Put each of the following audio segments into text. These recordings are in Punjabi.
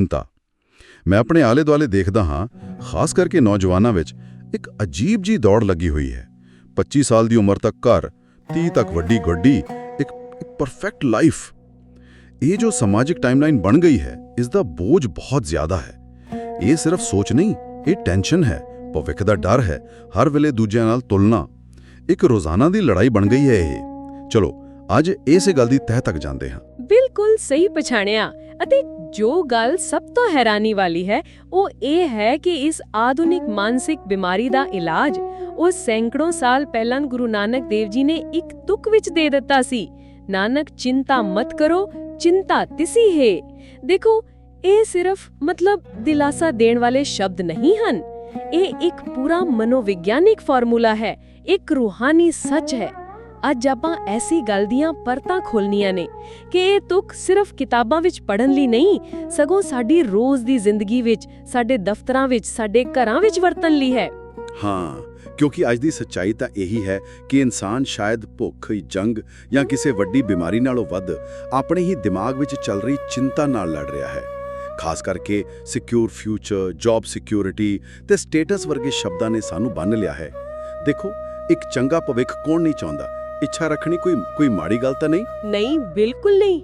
ਚਿੰਤਾ ਮੈਂ ਆਪਣੇ ਆਲੇ ਦੁਆਲੇ ਦੇਖਦਾ ਹਾਂ, ਖਾਸ ਕਰਕੇ ਨੌਜਵਾਨਾਂ ਵਿੱਚ ਇੱਕ ਅਜੀਬ ਜੀ ਦੌੜ ਲੱਗੀ ਹੋਈ ਹੈ। 25 ਸਾਲ ਦੀ ਉਮਰ ਤੱਕ ਘਰ 30 ਤੱਕ ਵੱਡੀ ਗੱਡੀ, ਇੱਕ ਪਰਫੈਕਟ ਲਾਈਫ ਇਹ ਜੋ ਸਮਾਜਿਕ ਟਾਈਮਲਾਈਨ ਬਣ ਗਈ ਹੈ, ਇਸ ਦਾ ਬੋਝ ਬਹੁਤ ਜ਼ਿਆਦਾ ਹੈ। ਇਹ ਸਿਰਫ ਸੋਚ ਨਹੀਂ, ਇਹ ਟੈਨਸ਼ਨ ਹੈ, ਭਵਿੱਖ ਦਾ ਡਰ ਹੈ, ਹਰ ਵੇਲੇ ਦੂਜਿਆਂ ਨਾਲ ਤੁਲਨਾ। ਇੱਕ ਰੋਜ਼ਾਨਾ ਦੀ ਲੜਾਈ ਬਣ ਗਈ ਹੈ ਇਹ। ਚਲੋ ਅੱਜ ਇਸੇ ਗੱਲ ਦੀ ਤਹਿ ਤੱਕ ਜਾਂਦੇ ਹਾਂ। ਬਿਲਕੁਲ ਸਹੀ ਪਛਾਣਿਆ ਅਤੇ ਜੋ ਗੱਲ ਸਭ ਤੋਂ ਹੈਰਾਨੀ ਵਾਲੀ ਹੈ, ਉਹ ਇਹ ਹੈ ਕਿ ਇਸ ਆਧੁਨਿਕ ਮਾਨਸਿਕ ਬਿਮਾਰੀ ਦਾ ਇਲਾਜ ਉਹ ਸੈਂਕੜੋਂ ਸਾਲ ਪਹਿਲਾਂ ਗੁਰੂ ਨਾਨਕ ਦੇਵ ਜੀ ਨੇ ਇੱਕ ਤੁਕ ਵਿੱਚ ਦੇ ਦਿੱਤਾ ਸੀ। ਨਾਨਕ, ਚਿੰਤਾ ਮਤ ਕਰੋ, ਚਿੰਤਾ ਤਿਸੀ ਹੈ। ਦੇਖੋ, ਇਹ ਸਿਰਫ ਮਤਲਬ ਦਿਲਾਸਾ ਦੇਣ ਵਾਲੇ ਸ਼ਬਦ ਨਹੀਂ ਹਨ। ਇਹ ਇੱਕ ਪੂਰਾ ਮਨੋਵਿਗਿਆਨਿਕ ਫਾਰਮੂਲਾ ਹੈ, ਇੱਕ ਰੂਹਾਨੀ ਸੱਚ ਹੈ। ਅੱਜ ਆਪਾਂ ਐਸੀ ਗੱਲ ਦੀਆਂ ਪਰਤਾਂ ਖੋਲਣੀਆਂ ਨੇ ਕਿ ਇਹ ਤੁਕ ਸਿਰਫ ਕਿਤਾਬਾਂ ਵਿੱਚ ਪੜ੍ਹਨ ਲਈ ਨਹੀਂ, ਸਗੋਂ ਸਾਡੀ ਰੋਜ਼ ਦੀ ਜ਼ਿੰਦਗੀ ਵਿੱਚ, ਸਾਡੇ ਦਫ਼ਤਰਾਂ ਵਿੱਚ, ਸਾਡੇ ਘਰਾਂ ਵਿੱਚ ਵਰਤਣ ਲਈ ਹੈ। ਹਾਂ, ਕਿਉਂਕਿ ਅੱਜ ਦੀ ਸੱਚਾਈ ਤਾਂ ਇਹੀ ਹੈ ਕਿ ਇਨਸਾਨ ਸ਼ਾਇਦ ਭੁੱਖ, ਜੰਗ ਜਾਂ ਕਿਸੇ ਵੱਡੀ ਬਿਮਾਰੀ ਨਾਲੋਂ ਵੱਧ ਆਪਣੇ ਹੀ ਦਿਮਾਗ ਵਿੱਚ ਚੱਲ ਰਹੀ ਚਿੰਤਾ ਨਾਲ ਲੜ ਰਿਹਾ ਹੈ। ਖਾਸ ਕਰਕੇ ਸਿਕਿਉਰ ਫਿਊਚਰ, ਜੌਬ ਸਿਕਿਉਰਿਟੀ ਤੇ ਸਟੇਟਸ ਵਰਗੇ ਸ਼ਬਦਾਂ ਨੇ ਸਾਨੂੰ ਬੰਨ ਲਿਆ ਹੈ। ਦੇਖੋ, ਇੱਕ ਚੰਗਾ ਭਵਿੱਖ ਕੌਣ ਨਹੀਂ ਚਾਹੁੰਦਾ? ਇੱਛਾ ਰੱਖਣੀ ਕੋਈ ਕੋਈ ਮਾੜੀ ਗੱਲ ਤਾਂ ਨਹੀਂ? ਨਹੀਂ ਬਿਲਕੁਲ ਨਹੀਂ।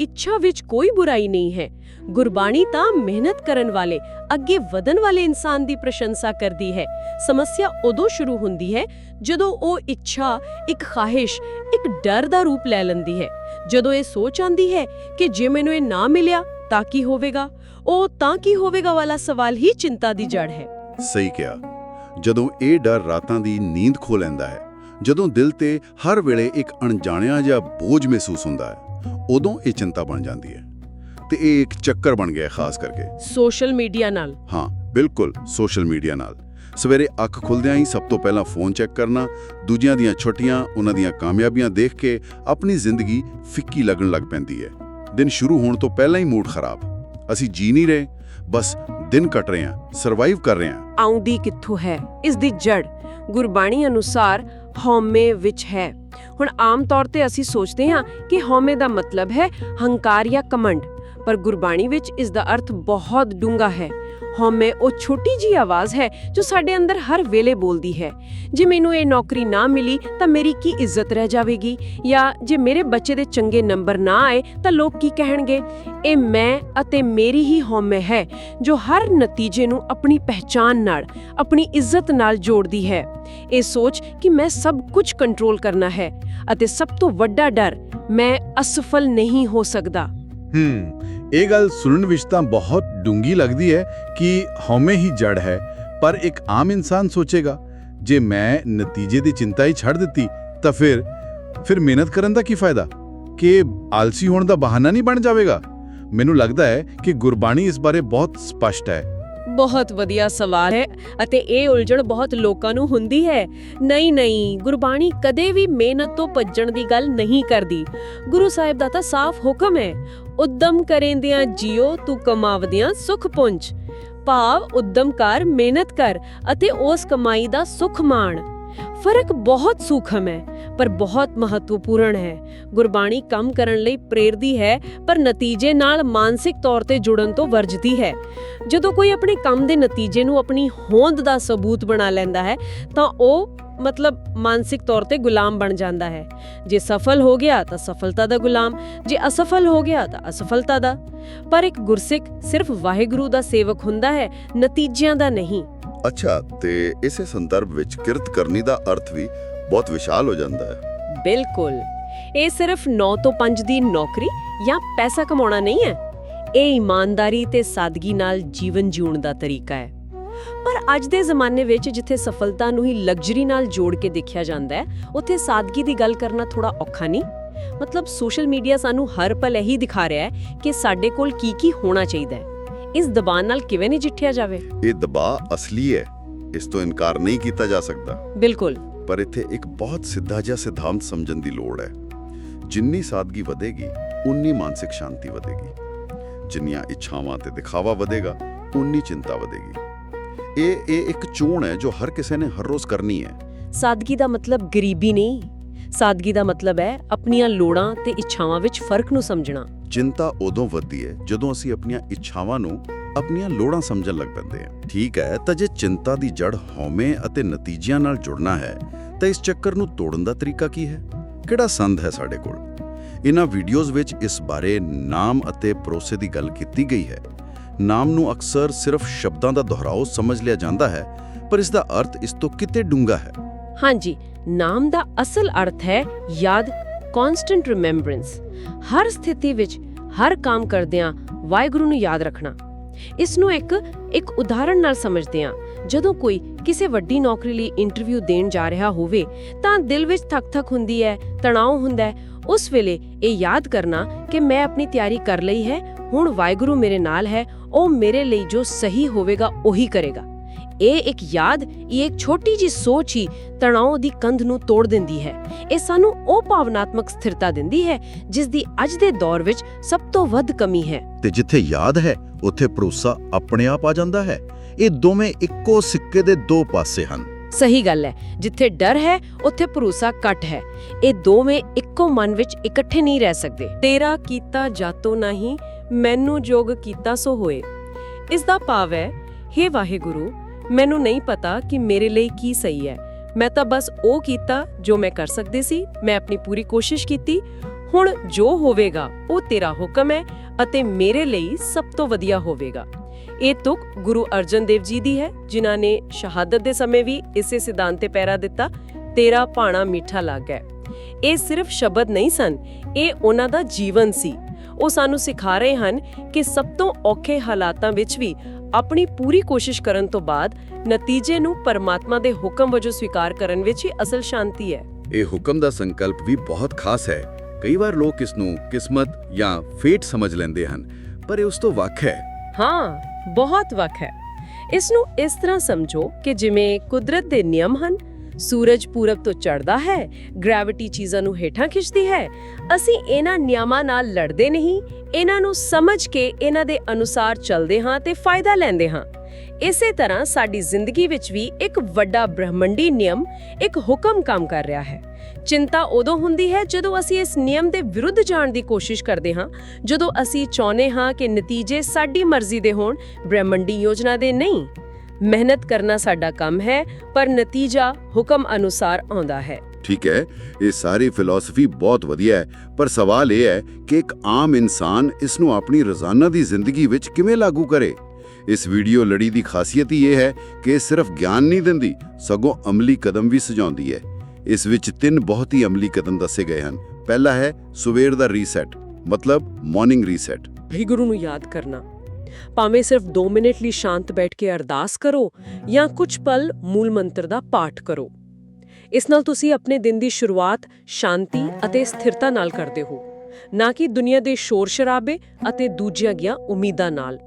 ਇੱਛਾ ਵਿੱਚ ਕੋਈ ਬੁਰਾਈ ਨਹੀਂ ਹੈ। ਗੁਰਬਾਣੀ ਤਾਂ ਮਿਹਨਤ ਕਰਨ ਵਾਲੇ ਅੱਗੇ ਵਧਣ ਵਾਲੇ ਇਨਸਾਨ ਦੀ ਪ੍ਰਸ਼ੰਸਾ ਕਰਦੀ ਹੈ। ਸਮੱਸਿਆ ਉਦੋਂ ਸ਼ੁਰੂ ਹੁੰਦੀ ਹੈ ਜਦੋਂ ਉਹ ਇੱਛਾ ਇੱਕ ਖਾਹਿਸ਼ ਇੱਕ ਡਰ ਦਾ ਰੂਪ ਲੈ ਲੈਂਦੀ ਹੈ। ਜਦੋਂ ਇਹ ਸੋਚ ਆਂਦੀ ਹੈ ਕਿ ਜੇ ਮੈਨੂੰ ਇਹ ਨਾ ਮਿਲਿਆ ਤਾਂ ਕੀ ਹੋਵੇਗਾ? ਉਹ ਤਾਂ ਕੀ ਹੋਵੇਗਾ ਵਾਲਾ ਸਵਾਲ ਹੀ ਚਿੰਤਾ ਦੀ ਜੜ ਹੈ। ਸਹੀ ਕਿਹਾ। ਜਦੋਂ ਇਹ ਡਰ ਰਾਤਾਂ ਦੀ ਨੀਂਦ ਖੋ ਲੈਂਦਾ ਹੈ ਜਦੋਂ ਦਿਲ ਤੇ ਹਰ ਵੇਲੇ ਇੱਕ ਅਣਜਾਣਿਆ ਜਿਹਾ ਬੋਝ ਮਹਿਸੂਸ ਹੁੰਦਾ ਹੈ ਉਦੋਂ ਇਹ ਚਿੰਤਾ ਬਣ ਜਾਂਦੀ ਹੈ ਤੇ ਇਹ ਇੱਕ ਚੱਕਰ ਬਣ ਗਿਆ ਖਾਸ ਕਰਕੇ। ਸੋਸ਼ਲ ਮੀਡੀਆ ਨਾਲ। ਹਾਂ ਬਿਲਕੁਲ ਸੋਸ਼ਲ ਮੀਡੀਆ ਨਾਲ। ਸਵੇਰੇ ਅੱਖ ਖੁੱਲਦਿਆਂ ਹੀ ਸਭ ਤੋਂ ਪਹਿਲਾਂ ਫੋਨ ਚੈੱਕ ਕਰਨਾ ਦੂਜਿਆਂ ਦੀਆਂ ਛੁੱਟੀਆਂ ਉਹਨਾਂ ਦੀਆਂ ਕਾਮਯਾਬੀਆਂ ਦੇਖ ਕੇ ਆਪਣੀ ਜ਼ਿੰਦਗੀ ਫਿੱਕੀ ਲੱਗਣ ਲੱਗ ਪੈਂਦੀ ਹੈ। ਦਿਨ ਸ਼ੁਰੂ ਹੋਣ ਤੋਂ ਪਹਿਲਾਂ ਹੀ ਮੂਡ ਖਰਾਬ। ਅਸੀਂ ਜੀ ਨਹੀਂ ਰਹੇ ਬਸ ਦਿਨ ਕੱਟ ਰਹੇ ਹਾਂ ਸਰਵਾਈਵ ਕਰ ਰਹੇ ਹਾਂ। ਆਉਂਦੀ ਕਿੱਥੋਂ ਹੈ? ਇਸ ਦੀ ਜੜ ਗੁਰਬਾਣੀ ਅਨੁਸਾਰ ਹਉਮੈ ਵਿੱਚ ਹੈ। ਹੁਣ ਆਮ ਤੌਰ ਤੇ ਅਸੀਂ ਸੋਚਦੇ ਹਾਂ ਕਿ ਹਉਮੈ ਦਾ ਮਤਲਬ ਹੈ ਹੰਕਾਰ ਜਾਂ ਕਮੰਡ ਪਰ ਗੁਰਬਾਣੀ ਵਿੱਚ ਇਸ ਦਾ ਅਰਥ ਬਹੁਤ ਡੂੰਘਾ ਹੈ। ਹਉਮੈ ਉਹ ਛੋਟੀ ਜੀ ਆਵਾਜ਼ ਹੈ ਜੋ ਸਾਡੇ ਅੰਦਰ ਹਰ ਵੇਲੇ ਬੋਲਦੀ ਹੈ। ਜੇ ਮੈਨੂੰ ਇਹ ਨੌਕਰੀ ਨਾ ਮਿਲੀ ਤਾਂ ਮੇਰੀ ਕੀ ਇੱਜ਼ਤ ਰਹਿ ਜਾਵੇਗੀ? ਜਾਂ ਜੇ ਮੇਰੇ ਬੱਚੇ ਦੇ ਚੰਗੇ ਨੰਬਰ ਨਾ ਆਏ ਤਾਂ ਲੋਕ ਕੀ ਕਹਿਣਗੇ? ਇਹ ਮੈਂ ਅਤੇ ਮੇਰੀ ਹੀ ਹਉਮੈ ਹੈ ਜੋ ਹਰ ਨਤੀਜੇ ਨੂੰ ਆਪਣੀ ਪਹਿਚਾਨ ਨਾਲ, ਆਪਣੀ ਇੱਜ਼ਤ ਨਾਲ ਜੋੜਦੀ ਹੈ। ਇਹ ਸੋਚ ਕਿ ਮੈਂ ਸਭ ਕੁਝ ਕੰਟਰੋਲ ਕਰਨਾ ਹੈ ਅਤੇ ਸਭ ਤੋਂ ਵੱਡਾ ਡਰ, ਮੈਂ ਅਸਫਲ ਨਹੀਂ ਹੋ ਸਕਦਾ। ਹੂੰ ਇਹ ਗੱਲ ਸੁਣਨ ਵਿੱਚ ਤਾਂ ਬਹੁਤ ਡੂੰਗੀ ਲੱਗਦੀ ਹੈ ਕਿ ਹਉਮੈ ਹੀ ਜੜ ਹੈ, ਪਰ ਇੱਕ ਆਮ ਇਨਸਾਨ ਸੋਚੇਗਾ, ਜੇ ਮੈਂ ਨਤੀਜੇ ਦੀ ਚਿੰਤਾ ਹੀ ਛੱਡ ਦਿੱਤੀ, ਤਾਂ ਫਿਰ ਫਿਰ ਮਿਹਨਤ ਕਰਨ ਦਾ ਕੀ ਫਾਇਦਾ? ਕਿ ਆਲਸੀ ਹੋਣ ਦਾ ਬਹਾਨਾ ਨਹੀਂ ਬਣ ਜਾਵੇਗਾ? ਮੈਨੂੰ ਲੱਗਦਾ ਹੈ ਕਿ ਗੁਰਬਾਣੀ ਇਸ ਬਾਰੇ ਬਹੁਤ ਸਪਸ਼ਟ ਹੈ। ਬਹੁਤ ਵਧੀਆ ਸਵਾਲ ਹੈ ਅਤੇ ਇਹ ਉਲਝਣ ਬਹੁਤ ਲੋਕਾਂ ਨੂੰ ਹੁੰਦੀ ਹੈ। ਨਹੀਂ ਨਹੀਂ, ਗੁਰਬਾਣੀ ਕਦੇ ਵੀ ਮਿਹਨਤ ਤੋਂ ਭੱਜਣ ਦੀ ਗੱਲ ਨਹੀਂ ਕਰਦੀ। ਗੁਰੂ ਸਾਹਿਬ ਦਾ ਤਾਂ ਸਾਫ਼ ਹੁਕਮ ਹੈ। ਉਦਮ ਕਰੇਂਦਿਆਂ ਜਿਉ ਤੂੰ ਕਮਾਵਦਿਆਂ ਸੁਖ ਪੁੰਜ। ਭਾਵ ਉਦਮ ਕਰ ਮਿਹਨਤ ਕਰ ਅਤੇ ਉਸ ਕਮਾਈ ਦਾ ਸੁਖ ਮਾਣ। ਫ਼ਰਕ ਬਹੁਤ ਸੂਖਮ ਹੈ, ਪਰ ਬਹੁਤ ਮਹੱਤਵਪੂਰਨ ਹੈ। ਗੁਰਬਾਣੀ ਕੰਮ ਕਰਨ ਲਈ ਪ੍ਰੇਰਦੀ ਹੈ, ਪਰ ਨਤੀਜੇ ਨਾਲ ਮਾਨਸਿਕ ਤੌਰ ਤੇ ਜੁੜਨ ਤੋਂ ਵਰਜਦੀ ਹੈ। ਜਦੋਂ ਕੋਈ ਆਪਣੇ ਕੰਮ ਦੇ ਨਤੀਜੇ ਨੂੰ ਆਪਣੀ ਹੋਂਦ ਦਾ ਸਬੂਤ ਬਣਾ ਲੈਂਦਾ ਹੈ, ਤਾਂ ਉਹ ਮਤਲਬ ਮਾਨਸਿਕ ਤੌਰ ਤੇ ਗੁਲਾਮ ਬਣ ਜਾਂਦਾ ਹੈ। ਜੇ ਸਫਲ ਹੋ ਗਿਆ, ਤਾਂ ਸਫਲਤਾ ਦਾ ਗੁਲਾਮ, ਜੇ ਅਸਫਲ ਹੋ ਗਿਆ, ਤਾਂ ਅਸਫਲਤਾ ਦਾ। ਪਰ ਇੱਕ ਗੁਰਸਿੱਖ ਸਿਰਫ ਵਾਹਿਗੁਰੂ ਦਾ ਸੇਵਕ ਹੁੰਦਾ ਹੈ, ਨਤੀਜਿਆਂ ਦਾ ਨਹੀਂ। ਅੱਛਾ, ਤੇ ਇਸੇ ਸੰਦਰਭ ਵਿੱਚ ਕਿਰਤ ਕਰਨੀ ਦਾ ਅਰਥ ਵੀ ਬਹੁਤ ਵਿਸ਼ਾਲ ਹੋ ਜਾਂਦਾ ਹੈ। ਬਿਲਕੁਲ। ਇਹ ਸਿਰਫ 9 ਤੋਂ 5 ਦੀ ਨੌਕਰੀ ਜਾਂ ਪੈਸਾ ਕਮਾਉਣਾ ਨਹੀਂ ਹੈ। ਇਹ ਇਮਾਨਦਾਰੀ ਤੇ ਸਾਦਗੀ ਨਾਲ ਜੀਵਨ ਜਿਉਣ ਦਾ ਤਰੀਕਾ ਹੈ। ਪਰ ਅੱਜ ਦੇ ਜ਼ਮਾਨੇ ਵਿੱਚ ਜਿੱਥੇ ਸਫਲਤਾ ਨੂੰ ਹੀ ਲਗਜ਼ਰੀ ਨਾਲ ਜੋੜ ਕੇ ਦੇਖਿਆ ਜਾਂਦਾ ਹੈ, ਉੱਥੇ ਸਾਦਗੀ ਦੀ ਗੱਲ ਕਰਨਾ ਥੋੜਾ ਔਖਾ ਨਹੀਂ। ਮਤਲਬ ਸੋਸ਼ਲ ਮੀਡੀਆ ਸਾਨੂੰ ਹਰ ਪਲ ਇਹੀ ਦਿਖਾ ਰਿਹਾ ਹੈ ਕਿ ਸਾਡੇ ਕੋਲ ਕੀ ਕੀ ਹੋਣਾ ਚਾਹੀਦਾ ਹੈ। ਇਸ ਦਬਾਅ ਨਾਲ ਕਿਵੇਂ ਨਜਿੱਠਿਆ ਜਾਵੇ? ਇਹ ਦਬਾਅ ਅਸਲੀ ਹੈ। ਇਸ ਤੋਂ ਇਨਕਾਰ ਨਹੀਂ ਕੀਤਾ ਜਾ ਸਕਦਾ। ਬਿਲਕੁਲ। ਪਰ ਇੱਥੇ ਇੱਕ ਬਹੁਤ ਸਿੱਧਾ ਜਿਹਾ ਸਿਧਾਂਤ ਸਮਝਣ ਦੀ ਲੋੜ ਹੈ। ਜਿੰਨੀ ਸਾਦਗੀ ਵਧੇਗੀ ਉਨੀ ਮਾਨਸਿਕ ਸ਼ਾਂਤੀ ਵਧੇਗੀ। ਜਿੰਨੀਆਂ ਇੱਛਾਵਾਂ ਤੇ ਦਿਖਾਵਾ ਵਧੇਗਾ ਉਨੀ ਚਿੰਤਾ ਵਧੇਗੀ। ਇਹ ਇਹ ਇੱਕ ਚੋਣ ਹੈ ਜੋ ਹਰ ਕਿਸੇ ਨੇ ਹਰ ਰੋਜ਼ ਕਰਨੀ ਹੈ। ਸਾਦਗੀ ਦਾ ਮਤਲਬ ਗਰੀਬੀ ਨਹੀਂ। ਸਾਦਗੀ ਦਾ ਮਤਲਬ ਹੈ ਆਪਣੀਆਂ ਲੋੜਾਂ ਤੇ ਇੱਛਾਵਾਂ ਵਿੱਚ ਫ਼ਰਕ ਨੂੰ ਸਮਝਣਾ। ਚਿੰਤਾ ਉਦੋਂ ਵੱਧਦੀ ਹੈ ਜਦੋਂ ਅਸੀਂ ਆਪਣੀਆਂ ਇੱਛਾਵਾਂ ਨੂੰ ਆਪਣੀਆਂ ਲੋੜਾਂ ਸਮਝਣ ਲੱਗ ਪੈਂਦੇ ਹਾਂ। ਠੀਕ ਹੈ, ਤਾਂ ਜੇ ਚਿੰਤਾ ਦੀ ਜੜ ਹਉਮੈ ਅਤੇ ਨਤੀਜਿਆਂ ਨਾਲ ਜੁੜਨਾ ਹੈ, ਤਾਂ ਇਸ ਚੱਕਰ ਨੂੰ ਤੋੜਨ ਦਾ ਤਰੀਕਾ ਕੀ ਹੈ? ਕਿਹੜਾ ਸੰਦ ਹੈ ਸਾਡੇ ਕੋਲ? ਇਹਨਾਂ ਵੀਡੀਓਜ਼ ਵਿੱਚ ਇਸ ਬਾਰੇ ਨਾਮ ਅਤੇ ਭਰੋਸੇ ਦੀ ਗੱਲ ਕੀਤੀ ਗਈ ਹੈ। ਨਾਮ ਨੂੰ ਅਕਸਰ ਸਿਰਫ ਸ਼ਬਦਾਂ ਦਾ ਦੁਹਰਾਓ ਸਮਝ ਲਿਆ ਜਾਂਦਾ ਹੈ, ਪਰ ਇਸ ਦਾ ਅਰਥ ਇਸ ਤੋਂ ਕਿਤੇ ਡੂੰਘਾ ਹੈ। ਹਾਂਜੀ, ਨਾਮ ਦਾ ਅਸਲ ਅਰਥ ਹੈ ਯਾਦ ਕਨਸਟੈਂਟ ਰਿਮੈਂਬਰੈਂਸ ਹਰ ਸਥਿਤੀ ਵਿੱਚ, ਹਰ ਕੰਮ ਕਰਦਿਆਂ ਵਾਹਿਗੁਰੂ ਨੂੰ ਯਾਦ ਰੱਖਣਾ। ਇਸ ਨੂੰ ਇੱਕ ਇੱਕ ਉਦਾਹਰਣ ਨਾਲ ਸਮਝਦੇ ਹਾਂ। ਜਦੋਂ ਕੋਈ ਕਿਸੇ ਵੱਡੀ ਨੌਕਰੀ ਲਈ ਇੰਟਰਵਿਊ ਦੇਣ ਜਾ ਰਿਹਾ ਹੋਵੇ, ਤਾਂ ਦਿਲ ਵਿੱਚ ਥਕ-ਥਕ ਹੁੰਦੀ ਹੈ, ਤਣਾਅ ਹੁੰਦਾ ਹੈ। ਉਸ ਵੇਲੇ ਇਹ ਯਾਦ ਕਰਨਾ ਕਿ ਮੈਂ ਆਪਣੀ ਤਿਆਰੀ ਕਰ ਲਈ ਹੈ, ਹੁਣ ਵਾਹਿਗੁਰੂ ਮੇਰੇ ਨਾਲ ਹੈ, ਉਹ ਮੇਰੇ ਲਈ ਜੋ ਸਹੀ ਹੋਵੇਗਾ, ਉਹੀ ਕਰੇਗਾ। ਇਹ ਇੱਕ ਯਾਦ ਇਹ ਇੱਕ ਛੋਟੀ ਜੀ ਸੋਚ ਹੀ ਤਣਾਅ ਦੀ ਕੰਧ ਨੂੰ ਤੋੜ ਦਿੰਦੀ ਹੈ। ਇਹ ਸਾਨੂੰ ਉਹ ਭਾਵਨਾਤਮਕ ਸਥਿਰਤਾ ਦਿੰਦੀ ਹੈ ਜਿਸ ਦੀ ਅੱਜ ਦੇ ਦੌਰ ਵਿੱਚ ਸਭ ਤੋਂ ਵੱਧ ਕਮੀ ਹੈ। ਤੇ ਜਿੱਥੇ ਯਾਦ ਹੈ ਉੱਥੇ ਭਰੋਸਾ ਆਪਣੇ ਆਪ ਆ ਜਾਂਦਾ ਹੈ। ਇਹ ਦੋਵੇਂ ਇੱਕੋ ਸਿੱਕੇ ਦੇ ਦੋ ਪਾਸੇ ਹਨ। ਸਹੀ ਗੱਲ ਹੈ ਜਿੱਥੇ ਡਰ ਹੈ ਉੱਥੇ ਭਰੋਸਾ ਘੱਟ ਹੈ। ਇਹ ਦੋਵੇਂ ਇੱਕੋ ਮਨ ਵਿੱਚ ਇਕੱਠੇ ਨਹੀਂ ਰਹਿ ਸਕਦੇ। ਤੇਰਾ ਕੀਤਾ ਜਾਤੋ ਨਹੀਂ ਮੈਨੂੰ ਜੋਗ ਕੀਤਾ ਸੋ ਹੋਏ। ਇਸ ਦਾ ਭਾਵ ਹੈ हे ਵਾਹਿਗੁਰੂ ਮੈਨੂੰ ਨਹੀਂ ਪਤਾ ਕਿ ਮੇਰੇ ਲਈ ਕੀ ਸਹੀ ਹੈ। ਮੈਂ ਤਾਂ ਬਸ ਉਹ ਕੀਤਾ ਜੋ ਮੈਂ ਕਰ ਸਕਦੀ ਸੀ। ਮੈਂ ਆਪਣੀ ਪੂਰੀ ਕੋਸ਼ਿਸ਼ ਕੀਤੀ। ਹੁਣ ਜੋ ਹੋਵੇਗਾ, ਉਹ ਤੇਰਾ ਹੁਕਮ ਹੈ ਅਤੇ ਮੇਰੇ ਲਈ ਸਭ ਤੋਂ ਵਧੀਆ ਹੋਵੇਗਾ। ਇਹ ਤੁਕ ਗੁਰੂ ਅਰਜਨ ਦੇਵ ਜੀ ਦੀ ਹੈ, ਜਿਨ੍ਹਾਂ ਨੇ ਸ਼ਹਾਦਤ ਦੇ ਸਮੇਂ ਵੀ ਇਸੇ ਸਿਧਾਂਤ ਤੇ ਪਹਿਰਾ ਦਿੱਤਾ, ਤੇਰਾ ਭਾਣਾ ਮਿੱਠਾ ਲੱਗਾ ਇਹ ਸਿਰਫ ਸ਼ਬਦ ਨਹੀਂ ਸਨ, ਇਹ ਉਹਨਾਂ ਦਾ ਜੀਵਨ ਸੀ। ਉਹ ਸਾਨੂੰ ਸਿਖਾ ਰਹੇ ਹਨ ਕਿ ਸਭ ਤੋਂ ਔਖੇ ਹਾਲਾਤਾਂ ਵਿੱਚ ਵੀ ਆਪਣੀ ਪੂਰੀ ਕੋਸ਼ਿਸ਼ ਕਰਨ ਤੋਂ ਬਾਅਦ ਨਤੀਜੇ ਨੂੰ ਪਰਮਾਤਮਾ ਦੇ ਹੁਕਮ ਵਜੋਂ ਸਵੀਕਾਰ ਕਰਨ ਵਿੱਚ ਹੀ ਅਸਲ ਸ਼ਾਂਤੀ ਹੈ। ਇਹ ਹੁਕਮ ਦਾ ਸੰਕਲਪ ਵੀ ਬਹੁਤ ਖਾਸ ਹੈ। ਕਈ ਵਾਰ ਲੋਕ ਇਸ ਨੂੰ ਕਿਸਮਤ ਜਾਂ ਫੇਟ ਸਮਝ ਲੈਂਦੇ ਹਨ ਪਰ ਇਹ ਉਸ ਤੋਂ ਵੱਖ ਹੈ। ਹਾਂ ਬਹੁਤ ਵੱਖ ਹੈ। ਇਸ ਨੂੰ ਇਸ ਤਰ੍ਹਾਂ ਸਮਝੋ ਕਿ ਜਿਵੇਂ ਕੁਦਰਤ ਦੇ ਨਿਯਮ ਹਨ ਸੂਰਜ ਪੂਰਬ ਤੋਂ ਚੜਦਾ ਹੈ ਗ੍ਰੈਵਿਟੀ ਚੀਜ਼ਾਂ ਨੂੰ ਹੇਠਾਂ ਖਿੱਚਦੀ ਹੈ। ਅਸੀਂ ਇਹਨਾਂ ਨਿਯਮਾਂ ਨਾਲ ਲੜਦੇ ਨਹੀਂ, ਇਹਨਾਂ ਨੂੰ ਸਮਝ ਕੇ ਇਹਨਾਂ ਦੇ ਅਨੁਸਾਰ ਚੱਲਦੇ ਹਾਂ ਤੇ ਫਾਇਦਾ ਲੈਂਦੇ ਹਾਂ। ਇਸੇ ਤਰ੍ਹਾਂ ਸਾਡੀ ਜ਼ਿੰਦਗੀ ਵਿੱਚ ਵੀ ਇੱਕ ਵੱਡਾ ਬ੍ਰਹਮੰਡੀ ਨਿਯਮ, ਇੱਕ ਹੁਕਮ ਕੰਮ ਕਰ ਰਿਹਾ ਹੈ। ਚਿੰਤਾ ਉਦੋਂ ਹੁੰਦੀ ਹੈ ਜਦੋਂ ਅਸੀਂ ਇਸ ਨਿਯਮ ਦੇ ਵਿਰੁੱਧ ਜਾਣ ਦੀ ਕੋਸ਼ਿਸ਼ ਕਰਦੇ ਹਾਂ, ਜਦੋਂ ਅਸੀਂ ਚਾਹੁੰਦੇ ਹਾਂ ਕਿ ਨਤੀਜੇ ਸਾਡੀ ਮਰਜ਼ੀ ਦੇ ਹੋਣ, ਬ੍ਰਹਮੰਡੀ ਯੋਜਨਾ ਦੇ ਨਹੀਂ। ਮਿਹਨਤ ਕਰਨਾ ਸਾਡਾ ਕੰਮ ਹੈ ਪਰ ਨਤੀਜਾ ਹੁਕਮ ਅਨੁਸਾਰ ਆਉਂਦਾ ਹੈ। ਠੀਕ ਹੈ ਇਹ ਸਾਰੀ ਫਿਲਾਸਫੀ ਬਹੁਤ ਵਧੀਆ ਹੈ ਪਰ ਸਵਾਲ ਇਹ ਹੈ ਕਿ ਇੱਕ ਆਮ ਇਨਸਾਨ ਇਸ ਨੂੰ ਆਪਣੀ ਰੋਜ਼ਾਨਾ ਦੀ ਜ਼ਿੰਦਗੀ ਵਿੱਚ ਕਿਵੇਂ ਲਾਗੂ ਕਰੇ? ਇਸ ਵੀਡੀਓ ਲੜੀ ਦੀ ਖਾਸੀਅਤ ਹੀ ਇਹ ਹੈ ਕਿ ਸਿਰਫ ਗਿਆਨ ਨਹੀਂ ਦਿੰਦੀ ਸਗੋਂ ਅਮਲੀ ਕਦਮ ਵੀ ਸੁਝਾਉਂਦੀ ਹੈ। ਇਸ ਵਿੱਚ ਤਿੰਨ ਬਹੁਤ ਹੀ ਅਮਲੀ ਕਦਮ ਦੱਸੇ ਗਏ ਹਨ। ਪਹਿਲਾ ਹੈ ਸਵੇਰ ਦਾ ਰੀਸੈਟ ਮਤਲਬ ਮਾਰਨਿੰਗ ਰੀਸੈਟ ਵਾਹਿਗੁਰੂ ਨੂੰ ਯਾਦ ਕਰਨਾ। ਭਾਵੇਂ ਸਿਰਫ 2 ਮਿੰਟ ਲਈ ਸ਼ਾਂਤ ਬੈਠ ਕੇ ਅਰਦਾਸ ਕਰੋ ਜਾਂ ਕੁਝ ਪਲ ਮੂਲ ਮੰਤਰ ਦਾ ਪਾਠ ਕਰੋ। ਇਸ ਨਾਲ ਤੁਸੀਂ ਆਪਣੇ ਦਿਨ ਦੀ ਸ਼ੁਰੂਆਤ ਸ਼ਾਂਤੀ ਅਤੇ ਸਥਿਰਤਾ ਨਾਲ ਕਰਦੇ ਹੋ, ਨਾ ਕਿ ਦੁਨੀਆ ਦੇ ਸ਼ੋਰ ਸ਼ਰਾਬੇ ਅਤੇ ਦੂਜੀਆਂ ਗਿਆ ਉਮੀਦਾਂ ਨਾਲ।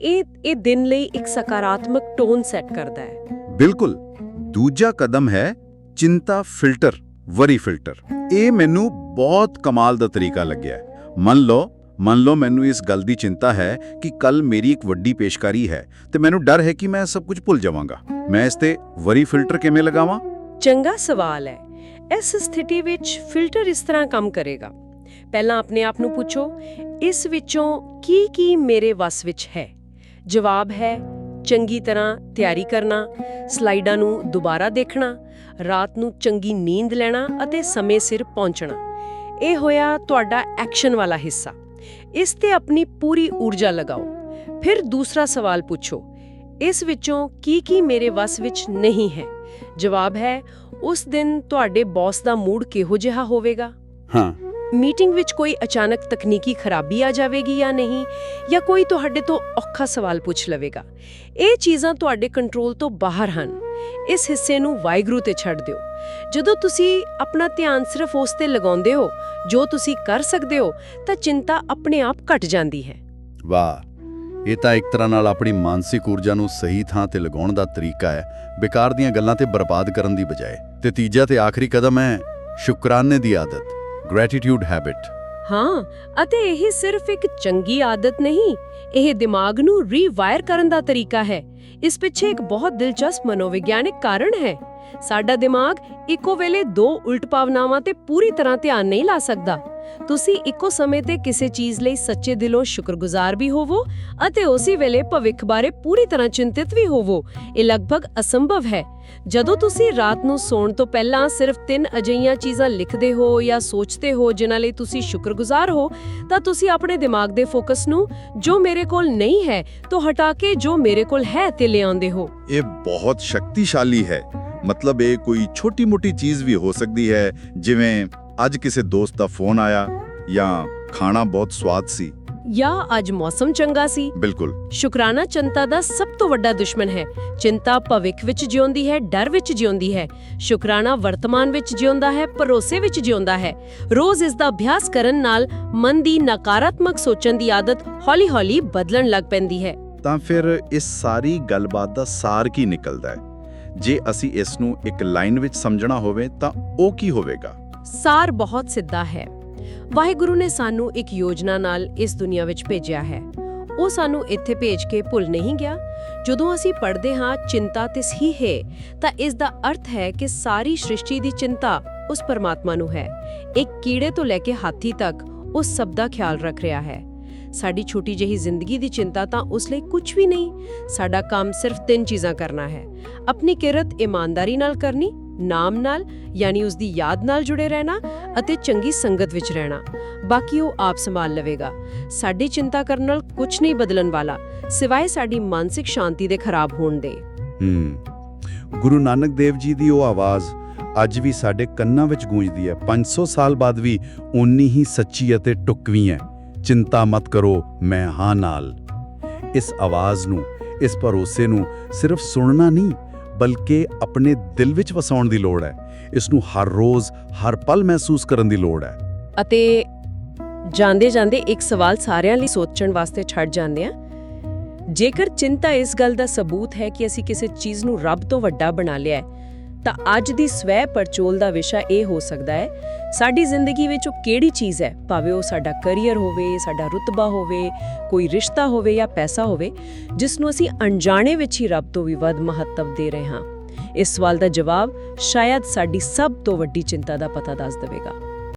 ਇਹ ਇਹ ਦਿਨ ਲਈ ਇੱਕ ਸਕਾਰਾਤਮਕ ਟੋਨ ਸੈੱਟ ਕਰਦਾ ਹੈ। ਬਿਲਕੁਲ। ਦੂਜਾ ਕਦਮ ਹੈ ਚਿੰਤਾ ਫਿਲਟਰ, ਵਰੀ ਫਿਲਟਰ। ਇਹ ਮੈਨੂੰ ਬਹੁਤ ਕਮਾਲ ਦਾ ਤਰੀਕਾ ਲੱਗਿਆ ਮੰਨ ਲਓ ਮੰਨ ਲਓ ਮੈਨੂੰ ਇਸ ਗੱਲ ਦੀ ਚਿੰਤਾ ਹੈ ਕਿ ਕੱਲ ਮੇਰੀ ਇੱਕ ਵੱਡੀ ਪੇਸ਼ਕਾਰੀ ਹੈ ਤੇ ਮੈਨੂੰ ਡਰ ਹੈ ਕਿ ਮੈਂ ਸਭ ਕੁਝ ਭੁੱਲ ਜਾਵਾਂਗਾ। ਮੈਂ ਇਸ ਤੇ ਵਰੀ ਫਿਲਟਰ ਕਿਵੇਂ ਲਗਾਵਾਂ? ਚੰਗਾ ਸਵਾਲ ਹੈ। ਇਸ ਸਥਿਤੀ ਵਿੱਚ ਫਿਲਟਰ ਇਸ ਤਰ੍ਹਾਂ ਕੰਮ ਕਰੇਗਾ। ਪਹਿਲਾਂ ਆਪਣੇ ਆਪ ਨੂੰ ਪੁੱਛੋ, ਇਸ ਵਿੱਚੋਂ ਕੀ ਕੀ ਮੇਰੇ ਵੱਸ ਵਿੱਚ ਹੈ? ਜਵਾਬ ਹੈ, ਚੰਗੀ ਤਰ੍ਹਾਂ ਤਿਆਰੀ ਕਰਨਾ, ਸਲਾਈਡਾਂ ਨੂੰ ਦੁਬਾਰਾ ਦੇਖਣਾ, ਰਾਤ ਨੂੰ ਚੰਗੀ ਨੀਂਦ ਲੈਣਾ ਅਤੇ ਸਮੇਂ ਸਿਰ ਪਹੁੰਚਣਾ। ਇਹ ਹੋਇਆ ਤੁਹਾਡਾ ਐਕਸ਼ਨ ਵਾਲਾ ਹਿੱਸਾ। ਇਸ ਤੇ ਆਪਣੀ ਪੂਰੀ ਊਰਜਾ ਲਗਾਓ। ਫਿਰ ਦੂਸਰਾ ਸਵਾਲ ਪੁੱਛੋ ਇਸ ਵਿੱਚੋਂ ਕੀ ਕੀ ਮੇਰੇ ਵੱਸ ਵਿੱਚ ਨਹੀਂ ਹੈ? ਜਵਾਬ ਹੈ ਉਸ ਦਿਨ ਤੁਹਾਡੇ ਬੌਸ ਦਾ ਮੂਡ ਕਿਹੋ ਜਿਹਾ ਹੋਵੇਗਾ? ਹਾਂ। ਮੀਟਿੰਗ ਵਿੱਚ ਕੋਈ ਅਚਾਨਕ ਤਕਨੀਕੀ ਖਰਾਬੀ ਆ ਜਾਵੇਗੀ ਜਾਂ ਨਹੀਂ? ਜਾਂ ਕੋਈ ਤੁਹਾਡੇ ਤੋਂ ਔਖਾ ਸਵਾਲ ਪੁੱਛ ਲਵੇਗਾ? ਇਹ ਚੀਜ਼ਾਂ ਤੁਹਾਡੇ ਕੰਟਰੋਲ ਤੋਂ ਬਾਹਰ ਹਨ। ਇਸ ਹਿੱਸੇ ਨੂੰ ਵਾਹਿਗੁਰੂ ਤੇ ਛੱਡ ਦਿਓ। ਜਦੋਂ ਤੁਸੀਂ ਆਪਣਾ ਧਿਆਨ ਸਿਰਫ ਉਸ ਤੇ ਲਗਾਉਂਦੇ ਹੋ, ਜੋ ਤੁਸੀਂ ਕਰ ਸਕਦੇ ਹੋ, ਤਾਂ ਚਿੰਤਾ ਆਪਣੇ ਆਪ ਘਟ ਜਾਂਦੀ ਹੈ। ਵਾਹ, ਇਹ ਤਾਂ ਇੱਕ ਤਰ੍ਹਾਂ ਨਾਲ ਆਪਣੀ ਮਾਨਸਿਕ ਊਰਜਾ ਨੂੰ ਸਹੀ ਥਾਂ ਤੇ ਲਗਾਉਣ ਦਾ ਤਰੀਕਾ ਹੈ, ਬੇਕਾਰ ਦੀਆਂ ਗੱਲਾਂ ਤੇ ਬਰਬਾਦ ਕਰਨ ਦੀ ਬਜਾਏ। ਤੇ ਤੀਜਾ ਤੇ ਆਖਰੀ ਕਦਮ ਹੈ ਸ਼ੁਕਰਾਨੇ ਦੀ ਆਦਤ ਗ੍ਰੈਟੀਟਿਊਡ ਹੈਬਿਟ ਹਾਂ, ਅਤੇ ਇਹ ਸਿਰਫ ਇੱਕ ਚੰਗੀ ਆਦਤ ਨਹੀਂ, ਇਹ ਦਿਮਾਗ ਨੂੰ ਰੀਵਾਇਰ ਕਰਨ ਦਾ ਤਰੀਕਾ ਹੈ। ਇਸ ਪਿੱਛੇ ਇੱਕ ਬਹੁਤ ਦਿਲਚਸਪ ਮਨੋਵਿਗਿਆਨਿਕ ਕਾਰਨ ਹੈ। ਸਾਡਾ ਦਿਮਾਗ ਇੱਕੋ ਵੇਲੇ ਦੋ ਉਲਟ ਭਾਵਨਾਵਾਂ ਤੇ ਪੂਰੀ ਤਰ੍ਹਾਂ ਧਿਆਨ ਨਹੀਂ ਲਾ ਸਕਦਾ। ਤੁਸੀਂ ਇੱਕੋ ਸਮੇਂ ਤੇ ਕਿਸੇ ਚੀਜ਼ ਲਈ ਸੱਚੇ ਦਿਲੋਂ ਸ਼ੁਕਰਗੁਜ਼ਾਰ ਵੀ ਹੋਵੋ ਅਤੇ ਉਸੇ ਵੇਲੇ ਭਵਿੱਖ ਬਾਰੇ ਪੂਰੀ ਤਰ੍ਹਾਂ ਚਿੰਤਿਤ ਵੀ ਹੋਵੋ। ਇਹ ਲਗਭਗ ਅਸੰਭਵ ਹੈ। ਜਦੋਂ ਤੁਸੀਂ ਰਾਤ ਨੂੰ ਸੌਣ ਤੋਂ ਪਹਿਲਾਂ ਸਿਰਫ ਤਿੰਨ ਅਜਈਆਂ ਚੀਜ਼ਾਂ ਲਿਖਦੇ ਹੋ ਜਾਂ ਸੋਚਦੇ ਹੋ ਜਿਨ੍ਹਾਂ ਲਈ ਤੁਸੀਂ ਸ਼ੁਕਰਗੁਜ਼ਾਰ ਹੋ, ਤਾਂ ਤੁਸੀਂ ਆਪਣੇ ਦਿਮਾਗ ਦੇ ਫੋਕਸ ਨੂੰ ਜੋ ਮੇਰੇ ਕੋਲ ਨਹੀਂ ਹੈ, ਤੋਂ ਹਟਾ ਕੇ ਜੋ ਮੇਰੇ ਕੋਲ ਹੈ ਤੇ ਲਿਆਉਂਦੇ ਹੋ। ਇਹ ਬਹੁਤ ਸ਼ਕਤੀਸ਼ਾਲੀ ਹੈ। ਮਤਲਬ ਇਹ ਕੋਈ ਛੋਟੀ-ਮੋਟੀ ਚੀਜ਼ ਵੀ ਹੋ ਸਕਦੀ ਹੈ, ਜਿਵੇਂ ਅੱਜ ਕਿਸੇ ਦੋਸਤ ਦਾ ਫੋਨ ਆਇਆ ਜਾਂ ਖਾਣਾ ਬਹੁਤ ਸਵਾਦ ਸੀ। ਜਾਂ ਅੱਜ ਮੌਸਮ ਚੰਗਾ ਸੀ। ਬਿਲਕੁਲ। ਸ਼ੁਕਰਾਨਾ ਚਿੰਤਾ ਦਾ ਸਭ ਤੋਂ ਵੱਡਾ ਦੁਸ਼ਮਣ ਹੈ। ਚਿੰਤਾ ਭਵਿੱਖ ਵਿੱਚ ਜਿਉਂਦੀ ਹੈ ਡਰ ਵਿੱਚ ਜਿਉਂਦੀ ਹੈ। ਸ਼ੁਕਰਾਨਾ ਵਰਤਮਾਨ ਵਿੱਚ ਜਿਉਂਦਾ ਹੈ ਭਰੋਸੇ ਵਿੱਚ ਜਿਉਂਦਾ ਹੈ। ਰੋਜ਼ ਇਸ ਦਾ ਅਭਿਆਸ ਕਰਨ ਨਾਲ ਮਨ ਦੀ ਨਕਾਰਾਤਮਕ ਸੋਚਣ ਦੀ ਆਦਤ ਹੌਲੀ-ਹੌਲੀ ਬਦਲਣ ਲੱਗ ਪੈਂਦੀ ਹੈ। ਤਾਂ ਫਿਰ ਇਸ ਸਾਰੀ ਗੱਲਬਾਤ ਦਾ ਸਾਰ ਕੀ ਨਿਕਲਦਾ ਹੈ? ਜੇ ਅਸੀਂ ਇਸ ਨੂੰ ਇੱਕ ਲਾਈਨ ਵਿੱਚ ਸਮਝਣਾ ਹੋਵੇ ਤਾਂ ਉਹ ਕੀ ਹੋਵੇਗਾ? ਸਾਰ ਬਹੁਤ ਸਿੱਧਾ ਹੈ। ਵਾਹਿਗੁਰੂ ਨੇ ਸਾਨੂੰ ਇੱਕ ਯੋਜਨਾ ਨਾਲ ਇਸ ਦੁਨੀਆ ਵਿੱਚ ਭੇਜਿਆ ਹੈ। ਉਹ ਸਾਨੂੰ ਇੱਥੇ ਭੇਜ ਕੇ ਭੁੱਲ ਨਹੀਂ ਗਿਆ। ਜਦੋਂ ਅਸੀਂ ਪੜ੍ਹਦੇ ਹਾਂ, ਚਿੰਤਾ ਤਿਸ ਹੀ ਹੈ, ਤਾਂ ਇਸ ਦਾ ਅਰਥ ਹੈ ਕਿ ਸਾਰੀ ਸ੍ਰਿਸ਼ਟੀ ਦੀ ਚਿੰਤਾ ਉਸ ਪਰਮਾਤਮਾ ਨੂੰ ਹੈ। ਇੱਕ ਕੀੜੇ ਤੋਂ ਲੈ ਕੇ ਹਾਥੀ ਤੱਕ ਉਸ ਸਭ ਦਾ ਖਿਆਲ ਰੱਖ ਰਿਹਾ ਹੈ। ਸਾਡੀ ਛੋਟੀ ਜਿਹੀ ਜ਼ਿੰਦਗੀ ਦੀ ਚਿੰਤਾ ਤਾਂ ਉਸ ਲਈ ਕੁਝ ਵੀ ਨਹੀਂ। ਸਾਡਾ ਕੰਮ ਸਿਰਫ ਤਿੰਨ ਚੀਜ਼ਾਂ ਕਰਨਾ ਹੈ। ਆਪਣੀ ਕਿਰਤ ਇਮਾਨਦਾਰੀ ਨਾਲ ਕਰਨੀ ਨਾਮ ਨਾਲ, ਯਾਨੀ ਉਸ ਦੀ ਯਾਦ ਨਾਲ ਜੁੜੇ ਰਹਿਣਾ ਅਤੇ ਚੰਗੀ ਸੰਗਤ ਵਿੱਚ ਰਹਿਣਾ। ਬਾਕੀ ਉਹ ਆਪ ਸੰਭਾਲ ਲਵੇਗਾ। ਸਾਡੀ ਚਿੰਤਾ ਕਰਨ ਨਾਲ ਕੁਝ ਨਹੀਂ ਬਦਲਣ ਵਾਲਾ, ਸਿਵਾਏ ਸਾਡੀ ਮਾਨਸਿਕ ਸ਼ਾਂਤੀ ਦੇ ਖਰਾਬ ਹੋਣ ਦੇ। ਹੂੰ। ਗੁਰੂ ਨਾਨਕ ਦੇਵ ਜੀ ਦੀ ਉਹ ਆਵਾਜ਼ ਅੱਜ ਵੀ ਸਾਡੇ ਕੰਨਾਂ ਵਿੱਚ ਗੂੰਜਦੀ ਹੈ। 500 ਸਾਲ ਬਾਅਦ ਵੀ ਓਨੀ ਹੀ ਸੱਚੀ ਅਤੇ ਟੁਕਵੀਂ ਹੈ। ਚਿੰਤਾ ਮਤ ਕਰੋ, ਮੈਂ ਹਾਂ ਨਾਲ। ਇਸ ਆਵਾਜ਼ ਨੂੰ, ਇਸ ਭਰੋਸੇ ਨੂੰ ਸਿਰਫ ਸੁਣਨਾ ਨਹੀਂ ਬਲਕਿ ਆਪਣੇ ਦਿਲ ਵਿੱਚ ਵਸਾਉਣ ਦੀ ਲੋੜ ਹੈ। ਇਸ ਨੂੰ ਹਰ ਰੋਜ਼, ਹਰ ਪਲ ਮਹਿਸੂਸ ਕਰਨ ਦੀ ਲੋੜ ਹੈ। ਅਤੇ ਜਾਂਦੇ ਜਾਂਦੇ ਇੱਕ ਸਵਾਲ ਸਾਰਿਆਂ ਲਈ ਸੋਚਣ ਵਾਸਤੇ ਛੱਡ ਜਾਂਦੇ ਆ ਜੇਕਰ ਚਿੰਤਾ ਇਸ ਗੱਲ ਦਾ ਸਬੂਤ ਹੈ ਕਿ ਅਸੀਂ ਕਿਸੇ ਚੀਜ਼ ਨੂੰ ਰੱਬ ਤੋਂ ਵੱਡਾ ਬਣਾ ਲਿਆ ਹੈ ਤਾਂ ਅੱਜ ਦੀ ਸਵੈ ਪਰਚੋਲ ਦਾ ਵਿਸ਼ਾ ਇਹ ਹੋ ਸਕਦਾ ਹੈ, ਸਾਡੀ ਜ਼ਿੰਦਗੀ ਵਿੱਚ ਉਹ ਕਿਹੜੀ ਚੀਜ਼ ਹੈ? ਭਾਵੇਂ ਉਹ ਸਾਡਾ ਕੈਰੀਅਰ ਹੋਵੇ, ਸਾਡਾ ਰੁਤਬਾ ਹੋਵੇ, ਕੋਈ ਰਿਸ਼ਤਾ ਹੋਵੇ ਜਾਂ ਪੈਸਾ ਹੋਵੇ, ਜਿਸ ਨੂੰ ਅਸੀਂ ਅਣਜਾਣੇ ਵਿੱਚ ਹੀ ਰੱਬ ਤੋਂ ਵੀ ਵੱਧ ਮਹੱਤਵ ਦੇ ਰਹੇ ਹਾਂ। ਇਸ ਸਵਾਲ ਦਾ ਜਵਾਬ ਸ਼ਾਇਦ ਸਾਡੀ ਸਭ ਤੋਂ ਵੱਡੀ ਚਿੰਤਾ ਦਾ ਪਤਾ ਦੱਸ ਦੇਵੇਗਾ।